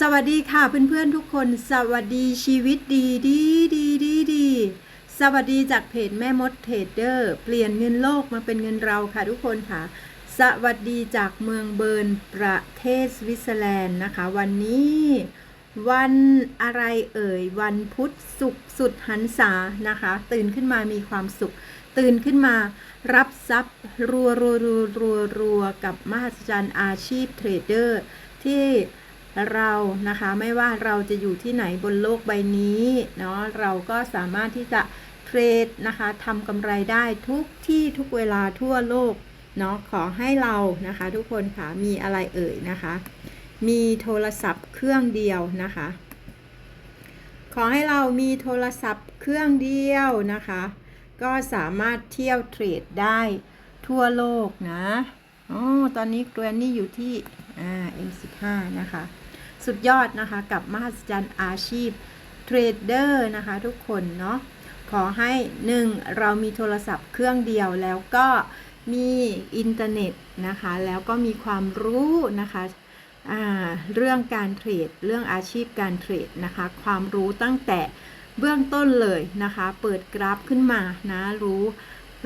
สวัสดีค่ะเพื่อนๆทุกคน สวัสดีชีวิตดีดีดีดีดีสวัสดีจากเพจแม่มดเทรดเดอร์เปลี่ยนเงินโลกมาเป็นเงินเราค่ะทุกคนค่ะ สวัสดีจากเมืองเบิร์นประเทศสวิตเซอร์แลนด์นะคะ วันนี้ วันอะไรเอ่ย วันพุธสุขสุดหันษานะคะ ตื่นขึ้นมามีความสุข ตื่นขึ้นมารับทรัพย์รัวรัวรัวรัวรัวกับมหัศจรรย์อาชีพเทรดเดอร์ที่ เรานะคะไม่ว่าเราจะอยู่ที่ไหนบนโลกใบนี้เนาะเราก็สามารถที่จะเทรดนะคะทำกำไรได้ทุกที่ทุกเวลาทั่วโลกเนาะขอให้เรานะคะ ทุกคนค่ะมีอะไรเอ่ยนะคะ มีโทรศัพท์เครื่องเดียวนะคะ ขอให้เรามีโทรศัพท์เครื่องเดียวนะคะ ก็สามารถเที่ยวเทรดได้ทั่วโลกนะอ๋อตอนนี้เกรนนี่อยู่ที่อ่า M15 นะคะ สุดยอดนะคะกับมหัศจรรย์อาชีพเทรดเดอร์นะคะทุกคนเนาะขอให้ 1. เรามีโทรศัพท์เครื่องเดียวแล้วก็มีอินเทอร์เน็ตนะคะ แล้วก็มีความรู้นะคะเรื่องการเทรด เรื่องอาชีพการเทรดนะคะ ความรู้ตั้งแต่เบื้องต้นเลยนะคะ เปิดกราฟขึ้นมานะรู้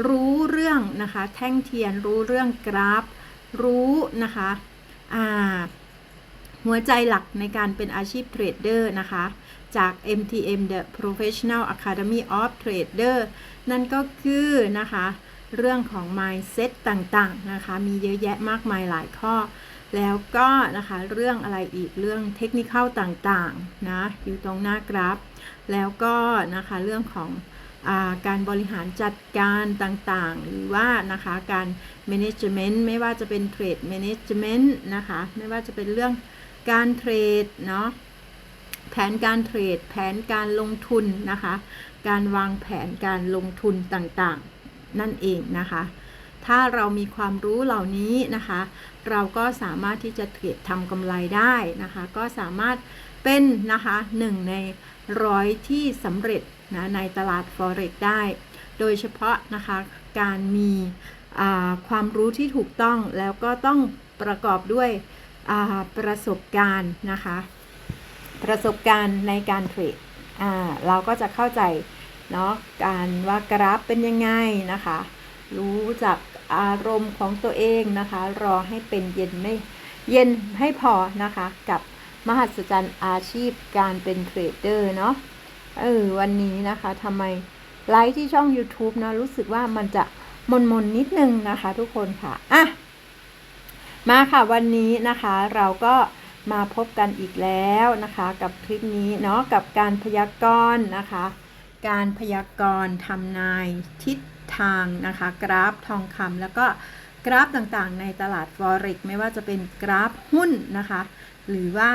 รู้เรื่องนะคะ แท่งเทียนรู้เรื่องกราฟ รู้นะคะอ่า หัวใจหลักในการเป็นอาชีพเทรดเดอร์นะคะ จาก MTM The Professional Academy of Trader นั่นก็คือนะคะ เรื่องของ mindset ต่างๆนะคะ มีเยอะแยะมากมายหลายข้อ แล้วก็นะคะ เรื่องอะไรอีกเรื่องเทคนิคต่างๆ นะ อยู่ตรงหน้ากราฟ แล้วก็นะคะ เรื่องของอาการบริหารจัดการต่างๆ หรือว่านะคะ การ management ไม่ว่าจะเป็น trade management นะคะ ไม่ว่าจะเป็นเรื่อง การเทรดเนาะแผนการเทรด แผนการลงทุนนะคะ การวางแผนการลงทุนต่างๆ นั่นเองนะคะ ถ้าเรามีความรู้เหล่านี้นะคะ เราก็สามารถที่จะเทรดทำกำไรได้นะคะ ก็สามารถเป็นนะคะหนึ่งในร้อยที่สำเร็จนะในตลาด Forex ได้ โดยเฉพาะนะคะการมีความรู้ที่ถูกต้องแล้วก็ต้องประกอบด้วย ประสบการณ์นะคะ ประสบการณ์ในการเทรดเราก็จะเข้าใจเนาะการว่ากราฟเป็นยังไงนะคะ รู้จักอารมณ์ของตัวเองนะคะ รอให้เป็นเย็นไม่เย็นให้พอนะคะกับมหัศจรรย์อาชีพการเป็นเทรดเดอร์เนาะเออวันนี้นะคะทำไมไลฟ์ที่ช่อง YouTube นะรู้สึกว่ามันจะมนมนนิดนึงนะคะทุกคนค่ะ อะ มาค่ะวันนี้นะคะเราก็มาพบกันอีกแล้วนะคะ กับคลิปนี้เนาะกับการพยากรณ์นะคะ การพยากรณ์ทำนายทิศทางนะคะ กราฟทองคำแล้วก็กราฟต่างๆ ในตลาด Forex ไม่ว่าจะเป็นกราฟหุ้นนะคะ หรือว่า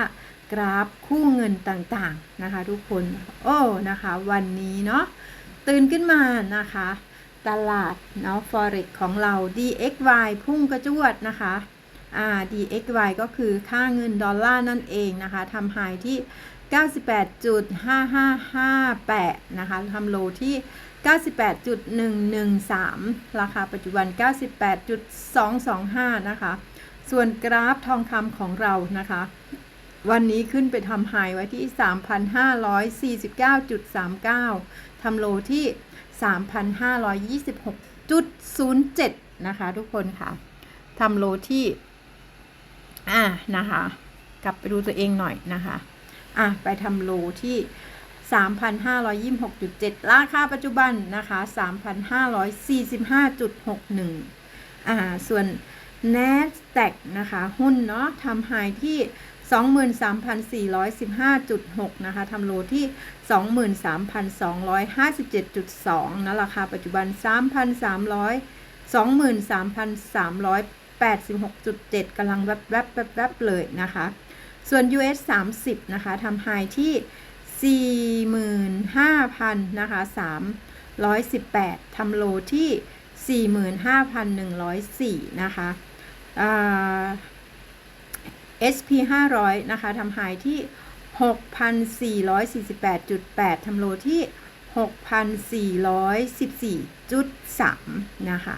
กราฟคู่เงินต่างๆนะคะ ทุกคนโอ้นะคะ วันนี้เนาะตื่นขึ้นมานะคะ ตลาดเนาะ Forex ของเรา DXY พุ่งกระจวดนะคะ อ่า DXY ก็คือค่าเงินดอลลาร์นั่นเองนะคะทำไฮที่ 98.5558 นะคะทำโลที่ 98.113 ราคาปัจจุบัน 98.225 นะคะ ส่วนกราฟทองคำของเรานะคะ วันนี้ขึ้นไปทำไฮไว้ที่ 3,549.39 ทำโลที่ 3,526.07 นะคะทุกคนค่ะทำโลที่ อ่านะคะ กลับไปดูตัวเองหน่อยนะคะ อะไปทำโลที่ 3,526.7 ราคาปัจจุบันนะคะ 3,545.61 อ่า ส่วน NASDAQ นะคะ หุ้นเนาะทำไฮที่23,415.6 นะคะ ทำโลที่ 23,257.2 นะ ราคาปัจจุบัน 3,300 86.7กำลังแวบๆแวบแวบแวบเลยนะคะ ส่วน US 30นะคะทำไฮที่ 45,000นะคะ318ทำโลที่ 45,104นะคะ SP 500นะคะทำไฮที่ 6,448.8ทำโลที่ 6,414.3 นะคะ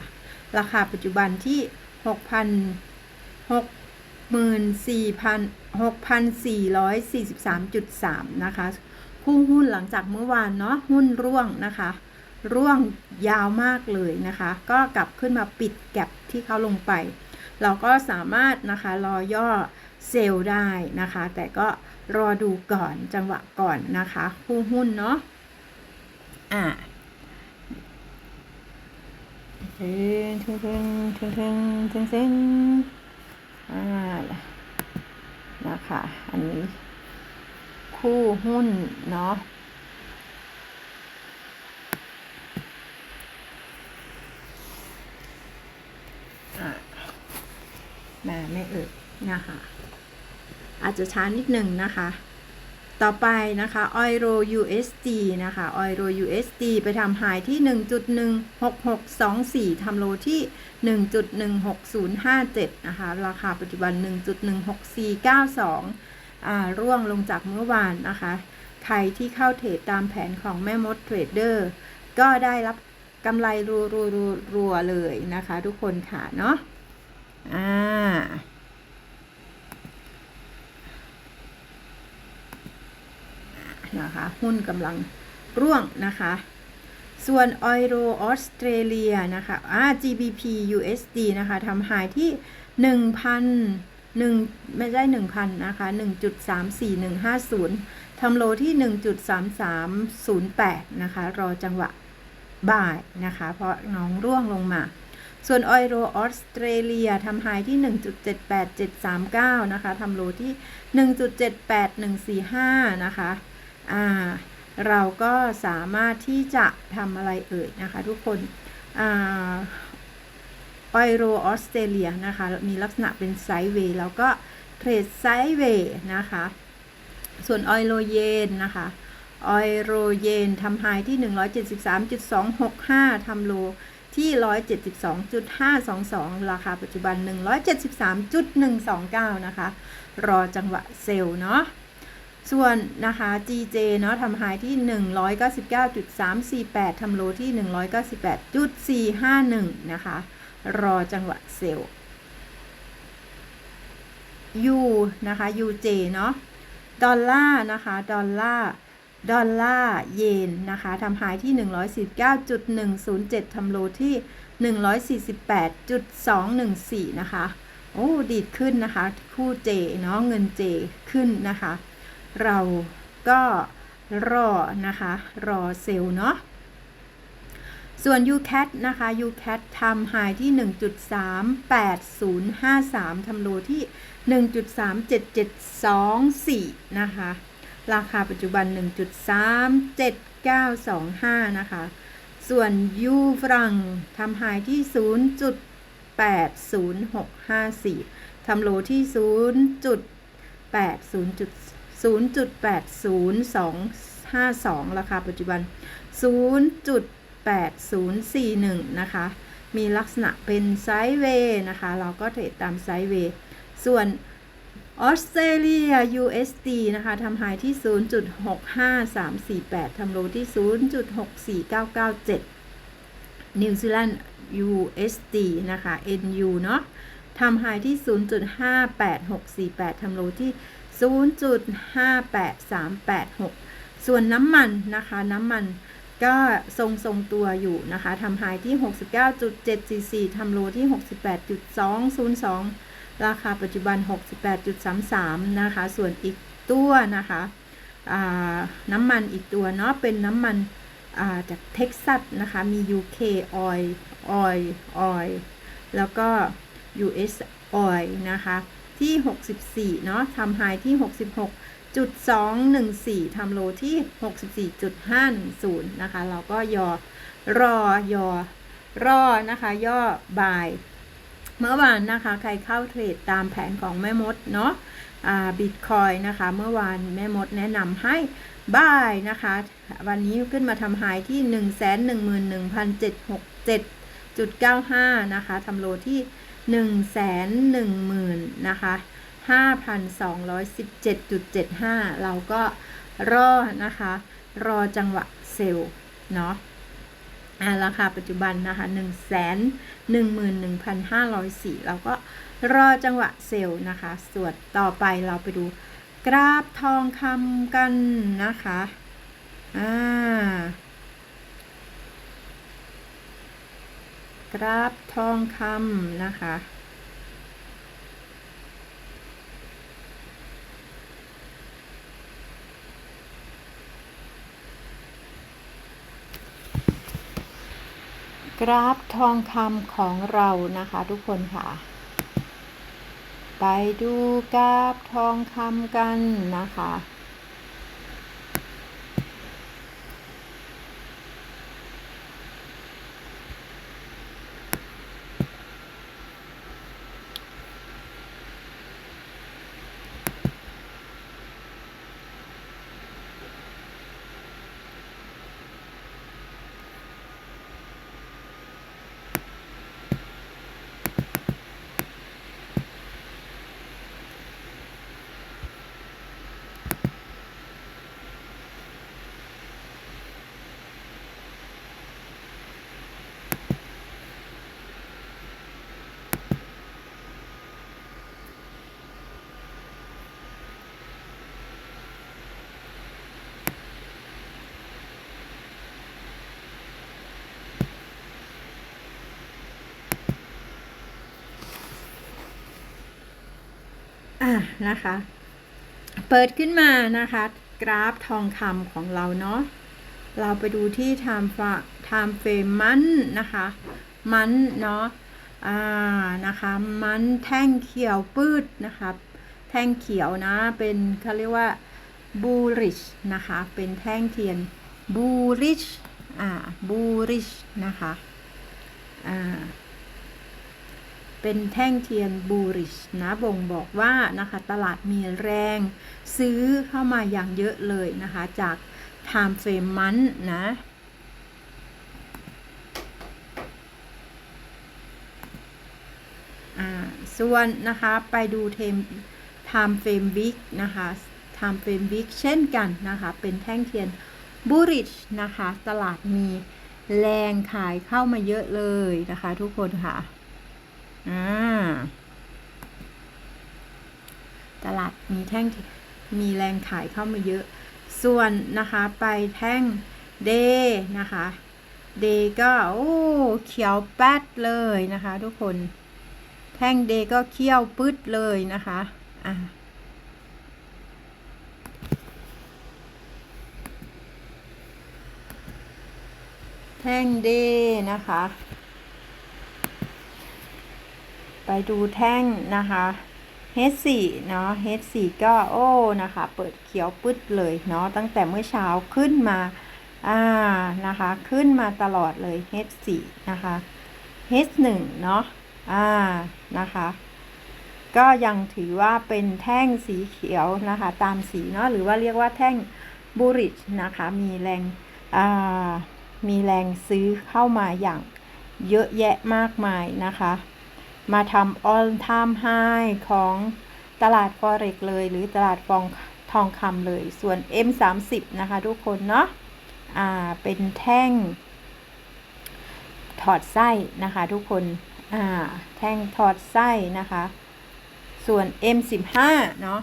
ราคาปัจจุบันที่ 6,000 6 64,6,443.3นะคะคู่หุ้นหลังจากเมื่อวานเนาะหุ้นร่วงนะคะ ร่วงยาวมากเลยนะคะ ก็กลับขึ้นมาปิดแก็บที่เขาลงไป เราก็สามารถนะคะรอย่อเซลล์ได้นะคะ แต่ก็รอดูก่อนจังหวะก่อนนะคะ คู่หุ้นเนาะอ่า ทึงทึงทึงทึงทึงทึงทึงอ่านะคะอันนี้ คู่หุ้นเนาะอะมาไม่เอ่ยนะคะ อาจจะช้านิดหนึ่งนะคะ ต่อไปนะคะ Euro USD นะคะ Euro USD ไปทำหายที่ 1.16624ทำโลที่ 1.16057 นะคะ ราคาปัจจุบัน 1.16492อ่าร่วงลงจากเมื่อวานนะคะ ใครที่เข้าเทรดตามแผนของแม่มดเทรดเดอร์ ก็ได้รับกำไรรัวรัวรัวรัวเลยนะคะ ทุกคนค่ะ เนาะอ่า นะคะ หุ้นกำลังร่วงนะคะ ส่วนออยโรออสเตรเลียนะคะอ่า GBP USD นะคะทำหายที่ 1,000 1ไม่ใช่1,000นะคะ1.34150ทำโลที่1.3308นะคะ รอจังหวะบ่ายนะคะ เพราะน้องร่วงลงมา ส่วนออยโรออสเตรเลียทำไฮที่ 1.78739 นะคะทำโลที่ 1.78145 นะคะ อ่าเราก็สามารถที่จะทำอะไรเอ่ยนะคะ ทุกคนอ่าออยโรออสเตรเลียนะคะ มีลักษณะเป็นไซด์เวย์แล้วก็เทรดไซด์เวย์นะคะ ส่วนออยโรเยนนะคะออยโรเยนทำไฮที่ 173.265ทำโลที่ 172.522 ราคาปัจจุบัน 173.129 นะคะ รอจังหวะเซลล์เนาะ ส่วนนะคะ GJ เนาะทำไฮที่ 199.348ทำโลที่ 198.451 นะคะ รอจังหวะเซลล์ U นะคะ UJ เนาะดอลลาร์นะคะ ดอลลาร์ดอลลาร์เยนนะคะทำไฮที่ 149.107ทำโลที่ 148.214 นะคะ โอ้ ดีดขึ้นนะคะ คู่เจเนาะเงินเจขึ้นนะคะ เราก็รอนะคะ รอเซลล์เนาะส่วน UCAT นะคะ UCAT ทำไฮที่ 1.38053 ทำโลที่ 1.37724 นะคะ ราคาปัจจุบัน 1.37925 นะคะ ส่วนยูฟรังทำไฮที่ 0.80654 ทำโลที่ 0.80. 0.80252 ราคาปัจจุบัน 0.8041 นะคะ มีลักษณะเป็นไซด์เวย์นะคะ เราก็เทรดตามไซด์เวย์ ส่วนออสเตรเลีย USD นะคะทำไฮที่ 0.65348 ทำโลที่ 0.64997 นิวซีแลนด์ USD นะคะ NU เนาะทำไฮที่ 0.58648 ทำโลที่ 0.58386 ส่วนน้ำมันนะคะ น้ำมันก็ทรงทรงตัวอยู่นะคะทำไฮที่ 69.744ทำโลที่ 68.202 ราคาปัจจุบัน 68.33 นะคะ ส่วนอีกตัวนะคะน้ำมันอีกตัวเนาะเป็นน้ำมันจากเท็กซัสนะคะ มี UK Oil Oil Oil แล้วก็ US Oil นะคะ ที่ 64 เนาะทำไฮที่ 66.214ทำโลที่ 64.510 นะคะ เราก็ยอรอยอรอนะคะ ย่อบาย เมื่อวานนะคะ ใครเข้าเทรดตามแผนของแม่มดเนาะบิตคอยนะคะ เมื่อวานแม่มดแนะนำให้บายนะคะ วันนี้ขึ้นมาทำไฮที่ 111,767.95 นะคะทำโลที่ 110,000นะคะ5,217.75 เราก็รอนะคะ รอจังหวะเซลล์เนาะราคาปัจจุบันนะคะ1 1 1 5 0 4เราก็รอจังหวะเซลล์นะคะ ส่วนต่อไปเราไปดูกราฟทองคำกันนะคะ อ่า ราฟทองคำนะคะ กราฟทองคำของเรานะคะทุกคนค่ะ ไปดูกราฟทองคำกันนะคะ นะคะ เปิดขึ้นมานะคะ กราฟทองคำของเราเนาะเราไปดูที่ time fra- time frame มันนะคะมันเนาะอ่านะคะมันแท่งเขียวปืดนะคะแท่งเขียวนะเป็นเขาเรียกว่า bullish นะคะเป็นแท่งเทียน bullish อ่า bullish นะคะอ่า เป็นแท่งเทียนบูริชนะบ่งบอกว่านะคะตลาดมีแรง ซื้อเข้ามาอย่างเยอะเลยนะคะจาก time frame มันนะส่วนนะคะไปดูเทม time frame week นะคะ time frame week เช่นกันนะคะเป็นแท่งเทียนบูริชนะคะตลาดมีแรงขายเข้ามาเยอะเลยนะคะทุกคนค่ะ อ่าตลาดมีแท่งมีแรงขายเข้ามาเยอะ ส่วนนะคะไปแท่งเดนะคะเดก็โอ้เขียวแป๊ดเลยนะคะทุกคน แท่งเดก็เขี้ยวปึ๊ดเลยนะคะอะแท่งเดนะคะ ไปดูแท่งนะคะ H4 เนาะ H4 ก็โอ้นะคะ เปิดเขียวปึ๊ดเลยเนาะตั้งแต่เมื่อเช้าขึ้นมาอ่านะคะ ขึ้นมาตลอดเลย H4 นะคะ H1 เนาะอ่านะคะ ก็ยังถือว่าเป็นแท่งสีเขียวนะคะ ตามสีเนาะหรือว่าเรียกว่าแท่งบูริชนะคะ มีแรงอ่ามีแรงซื้อเข้ามาอย่างเยอะแยะมากมายนะคะ มาทำ all time high ของตลาด forex เลย หรือตลาดฟองทองคำเลย ส่วน M30 นะคะ ทุกคนเนาะอ่าเป็นแท่ง ถอดไส้นะคะ ทุกคนอ่าแท่งถอดไส้นะคะ ส่วน M15 เนาะ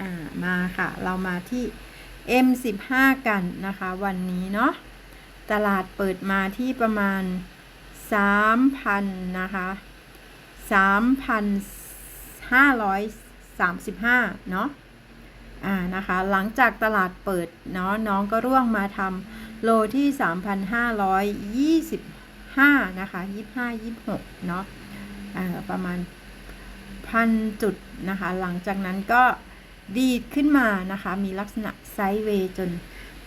อ่ามาค่ะ เรามาที่ M15 กันนะคะ วันนี้เนาะตลาดเปิดมาที่ประมาณ 3,000 นะคะ 3,535 เนาะอ่านะคะ หลังจากตลาดเปิดเนาะน้องก็ร่วงมาทำโลที่ 3,525 นะคะ 25 26 เนาะอ่าประมาณพันจุดนะคะ หลังจากนั้นก็ดีดขึ้นมานะคะ มีลักษณะไซด์เวย์จน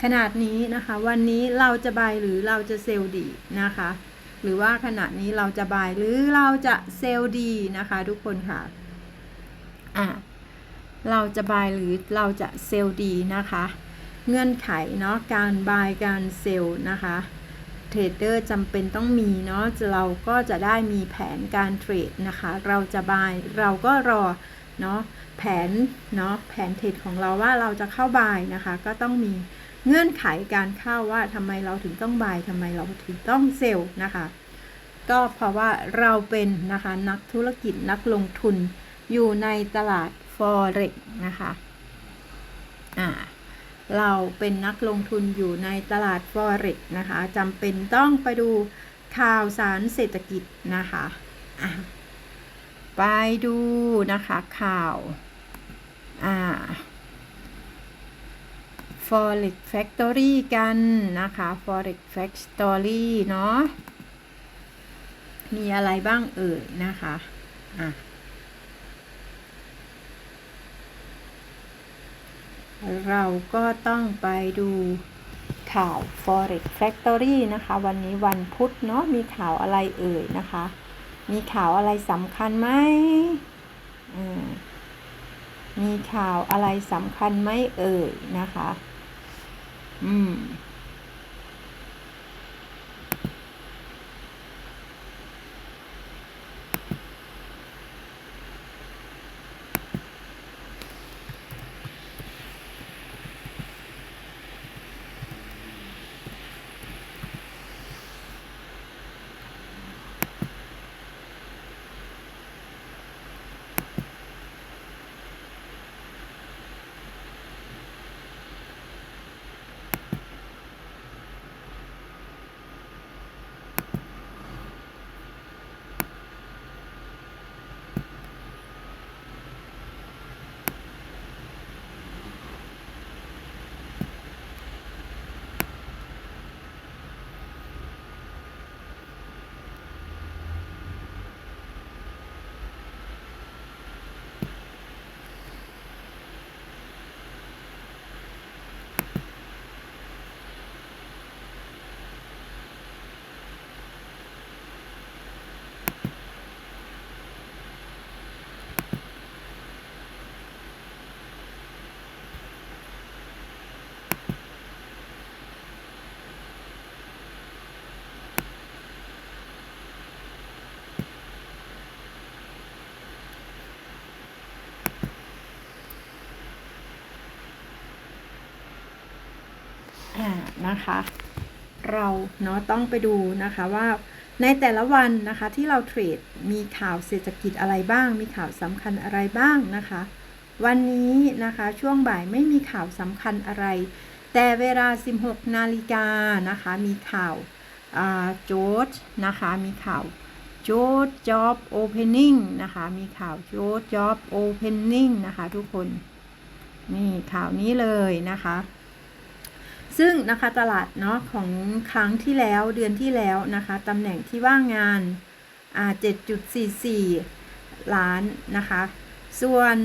ขนาดนี้นะคะ วันนี้เราจะบายหรือเราจะเซลล์ดีนะคะ หรือว่าขณะนี้เราจะบายหรือเราจะเซลล์ดีนะคะทุกคนค่ะอะเราจะบายหรือเราจะเซลล์ดีนะคะ เงื่อนไขเนาะการบายการเซลล์นะคะเทรดเดอร์จำเป็นต้องมีเนาะเราก็จะได้มีแผนการเทรดนะคะ เราจะบายเราก็รอเนาะแผนเนาะแผนเทรดของเราว่าเราจะเข้าบายนะคะ ก็ต้องมี เงื่อนไขการเข้าว่าทำไมเราถึงต้องบายทำไมเราถึงต้องเซลล์นะคะ ก็เพราะว่าเราเป็นนะคะนักธุรกิจนักลงทุนอยู่ในตลาด Forex นะคะอ่าเราเป็นนักลงทุนอยู่ในตลาด Forex นะคะจำเป็นต้องไปดูข่าวสารเศรษฐกิจนะคะอะไปดูนะคะข่าวอ่า Forex Factory กันนะคะ Forex Factory เนาะมีอะไรบ้างเอ่ยนะคะอะเราก็ต้องไปดูข่าว Forex Factory นะคะ วันนี้วันพุธเนาะมีข่าวอะไรเอ่ยนะคะ มีข่าวอะไรสำคัญไหมอืมมีข่าวอะไรสำคัญไหมเอ่ยนะคะ อื นะคะ เราเนาะต้องไปดูนะคะว่าในแต่ละวันนะคะที่เราเทรดมีข่าวเศรษฐกิจอะไรบ้าง มีข่าวสำคัญอะไรบ้างนะคะ วันนี้นะคะช่วงบ่ายไม่มีข่าวสำคัญอะไร แต่เวลา 16 นาฬิกานะคะมีข่าวโจทนะคะมีข่าวโจท job opening นะคะมีข่าวโจท job opening นะคะทุกคน นี่ข่าวนี้เลยนะคะ ซึ่งนะคะตลาดเนาะของครั้งที่แล้วเดือนที่แล้วนะคะตำแหน่งที่ว่างงานอ่า7.44 ล้านนะคะ ส่วน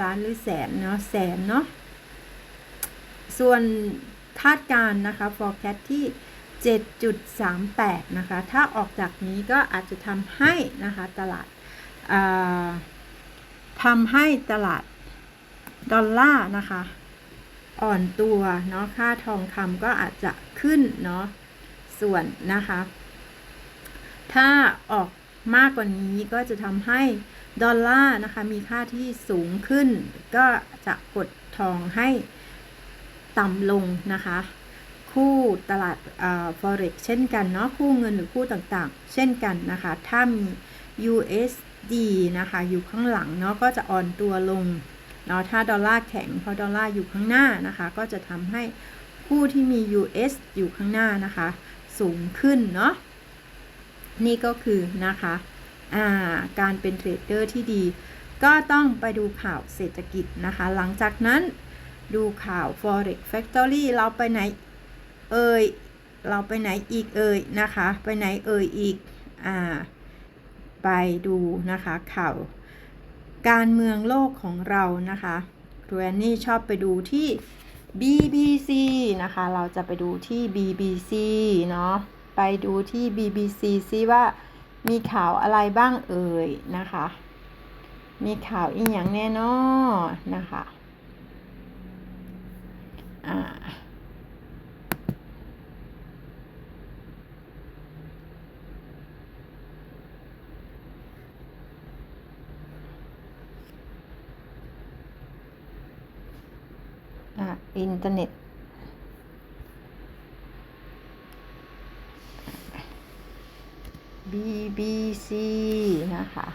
ล้านหรือแสนเนาะแสนเนาะส่วนคาดการณ์นะคะ forecast ที่ 7.38 นะคะ ถ้าออกจากนี้ก็อาจจะทำให้นะคะตลาดทำให้ตลาดดอลลาร์นะคะ อ่อนตัวเนาะค่าทองคำก็อาจจะขึ้นเนาะส่วนนะคะ ถ้าออกมากกว่านี้ก็จะทำให้ดอลลาร์นะคะมีค่าที่สูงขึ้น ก็จะกดทองให้ต่ำลงนะคะ คู่ตลาดเอ่อ forex เช่นกันเนาะคู่เงินหรือคู่ต่างๆ เช่นกันนะคะ ถ้ามี USD นะคะ อยู่ข้างหลังเนาะก็จะอ่อนตัวลง เนาะถ้าดอลลาร์แข็งเพราะดอลลาร์อยู่ข้างหน้านะคะ ก็จะทำให้ผู้ที่มี US อยู่ข้างหน้านะคะ สูงขึ้นเนาะนี่ก็คือนะคะการเป็นเทรดเดอร์ที่ดี ก็ต้องไปดูข่าวเศรษฐกิจนะคะ หลังจากนั้นดูข่าว forex factory เราไปไหนเอ่ยเราไปไหนอีกเอ่ยนะคะ ไปไหนเอ่ยอีกอ่าไปดูนะคะข่าว การเมืองโลกของเรานะคะครูแอนนี่ชอบไปดูที่ BBC นะคะ เราจะไปดูที่ BBC เนาะ ไปดูที่ BBC ซิว่ามีข่าวอะไรบ้างเอ่ยนะคะ มีข่าวอีกอย่างแน่นอนนะคะ อ่า อินเทอร์เน็ต B B C นะคะ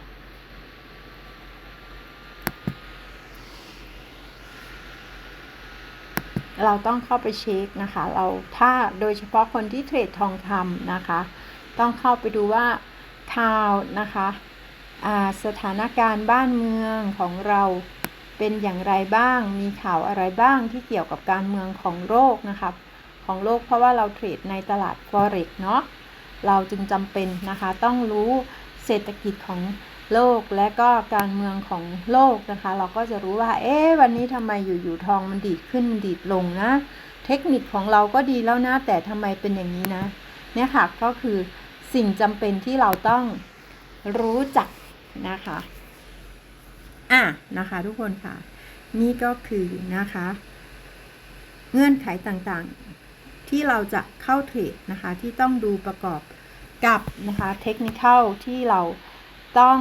เราต้องเข้าไปเช็คนะคะ เราถ้าโดยเฉพาะคนที่เทรดทองคำนะคะ ต้องเข้าไปดูว่าข่าวนะคะสถานการณ์บ้านเมืองของเรา เป็นอย่างไรบ้าง มีข่าวอะไรบ้างที่เกี่ยวกับการเมืองของโลกนะคะของโลกเพราะว่าเราเทรดในตลาด forex เนาะ เราจึงจำเป็นนะคะ ต้องรู้เศรษฐกิจของโลกและก็การเมืองของโลกนะคะ เราก็จะรู้ว่า เอ๊ะ วันนี้ทำไมอยู่ๆทองมันดีดขึ้นมันดีดลงนะ เทคนิคของเราก็ดีแล้วนะ แต่ทำไมเป็นอย่างนี้นะ เนี่ยค่ะ ก็คือสิ่งจำเป็นที่เราต้องรู้จักนะคะ อะนะคะทุกคนค่ะ นี่ก็คือนะคะ เงื่อนไขต่างๆ ที่เราจะเข้าเทรดนะคะ ที่ต้องดูประกอบกับนะคะเทคนิคที่เราต้อง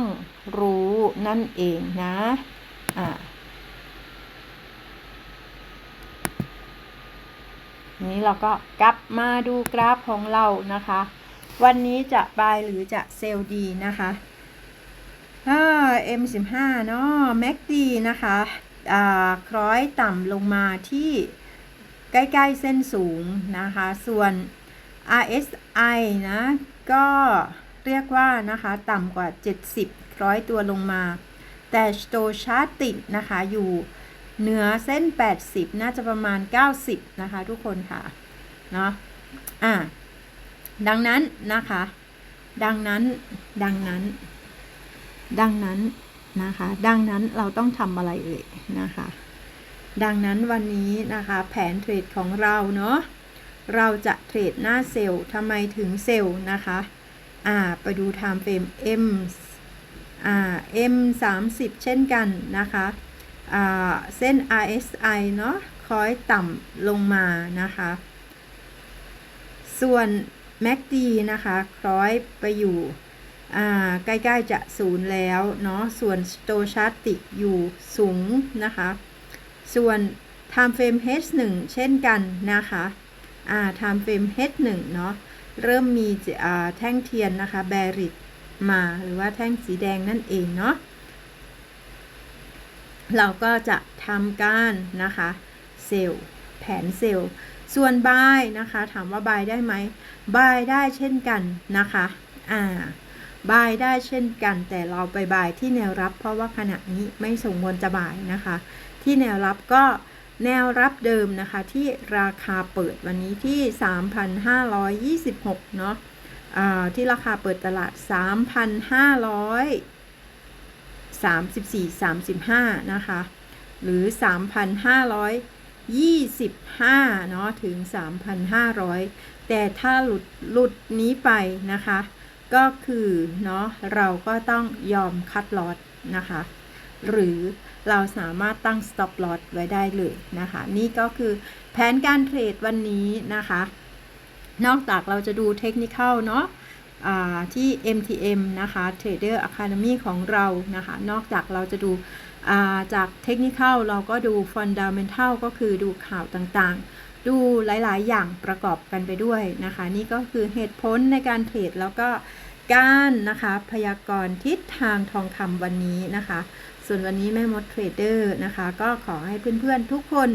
รู้นั่นเองนะ อ่านี้เราก็กลับมาดูกราฟของเรานะคะ วันนี้จะบายหรือจะเซลดีนะคะ อ่า M15 เนาะ MACD นะคะอ่าคล้อยต่ำลงมาที่ใกล้ ๆ เส้นสูงนะคะ ส่วน RSI นะ ก็เรียกว่านะคะ ต่ำกว่า 70คร้อยตัวลงมา แต่สโตชาติกนะคะ อยู่เหนือเส้น 80 น่าจะประมาณ 90 นะคะ ทุกคนค่ะ เนาะอะดังนั้นนะคะ ดังนั้น ดังนั้น ดังนั้นนะคะ ดังนั้นเราต้องทำอะไรเอ่ยนะคะ ดังนั้นวันนี้นะคะ แผนเทรดของเราเนาะเราจะเทรดหน้าเซลล์ทำไมถึงเซลล์นะคะ อ่า ไปดู time frame M อ่า M 30 เช่นกันนะคะ อ่า เส้น RSI เนาะคอยต่ำลงมานะคะ ส่วน MACD นะคะ คล้อยไปอยู่ ใกล้ๆจะศูนย์แล้วเนาะส่วน Stochastic อยู่สูงนะคะ ส่วน time frame H1 เช่นกันนะคะอ่า time frame H1 เนาะเริ่มมีแท่งเทียนนะคะ bearish มาหรือว่าแท่งสีแดงนั่นเองเนาะเราก็จะทำการนะคะเซลล์แผนเซลล์ส่วน buy นะคะ ถามว่า buy ได้ไหม buy ได้เช่นกันนะคะอ่า buy ได้เช่นกัน แต่เราไป buy ที่แนวรับ เพราะว่าขณะนี้ไม่สมควรจะ buy นะคะ ที่แนวรับก็แนวรับเดิมนะคะที่ราคาเปิดวันนี้ที่ 3,526 เนาะที่ราคาเปิดตลาด 3,534 35 นะคะ หรือ 3,525 เนาะถึง 3,500 แต่ถ้าหลุดหลุดนี้ไปนะคะ ก็คือเนาะเราก็ต้องยอมคัดลอตนะคะ หรือเราสามารถตั้ง stop loss ไว้ได้เลยนะคะ นี่ก็คือแผนการเทรดวันนี้นะคะ นอกจากเราจะดูเทคนิคเนาะที่ MTM นะคะ Trader Academy ของเรานะคะ นอกจากเราจะดูจากเทคนิคเราก็ดู Fundamental ก็คือดูข่าวต่างๆ ดูหลาย ๆ อย่างประกอบกันไปด้วยนะคะ นี่ก็คือเหตุผลในการเทรดแล้วก็การนะคะพยากรณ์ทิศทางทองคำวันนี้นะคะ ส่วนวันนี้แม่มดเทรดเดอร์นะคะ ก็ขอให้เพื่อน ๆ ทุกคน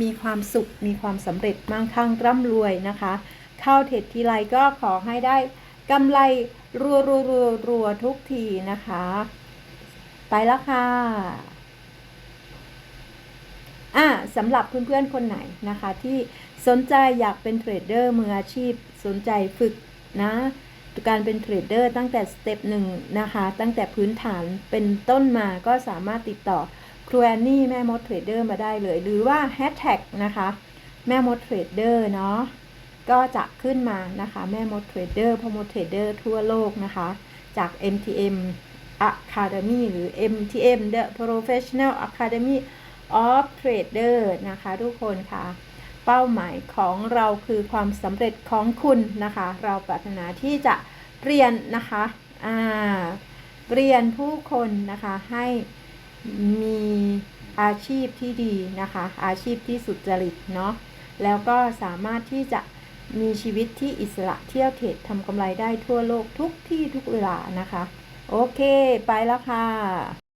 มีความสุขมีความสำเร็จมั่งคั่งร่ำรวยนะคะ เข้าเทรดทีไรก็ขอให้ได้กำไรรัวรัวรัวรัวทุกทีนะคะ ไปแล้วค่ะ อะสำหรับเพื่อนๆคนไหนนะคะ ที่สนใจอยากเป็นเทรดเดอร์มืออาชีพ สนใจฝึกนะการเป็นเทรดเดอร์ตั้งแต่สเต็ปหนึ่งนะคะ ตั้งแต่พื้นฐานเป็นต้นมาก็สามารถติดต่อครูแอนนี่แม่มดเทรดเดอร์มาได้เลย หรือว่าแฮชแท็กนะคะแม่มดเทรดเดอร์เนาะก็จะขึ้นมานะคะแม่มดเทรดเดอร์พ่อมดเทรดเดอร์ทั่วโลกนะคะ จาก MTM Academy หรือ MTM The Professional Academy of Trader นะคะทุกคนค่ะ เป้าหมายของเราคือความสำเร็จของคุณนะคะ เราปรารถนาที่จะเรียนนะคะอ่าเรียนผู้คนนะคะให้มีอาชีพที่ดีนะคะ อาชีพที่สุจริตเนาะแล้วก็สามารถที่จะมีชีวิตที่อิสระเที่ยวเทรดทำกำไรได้ทั่วโลกทุกที่ทุกเวลานะคะ โอเค ไปแล้วค่ะ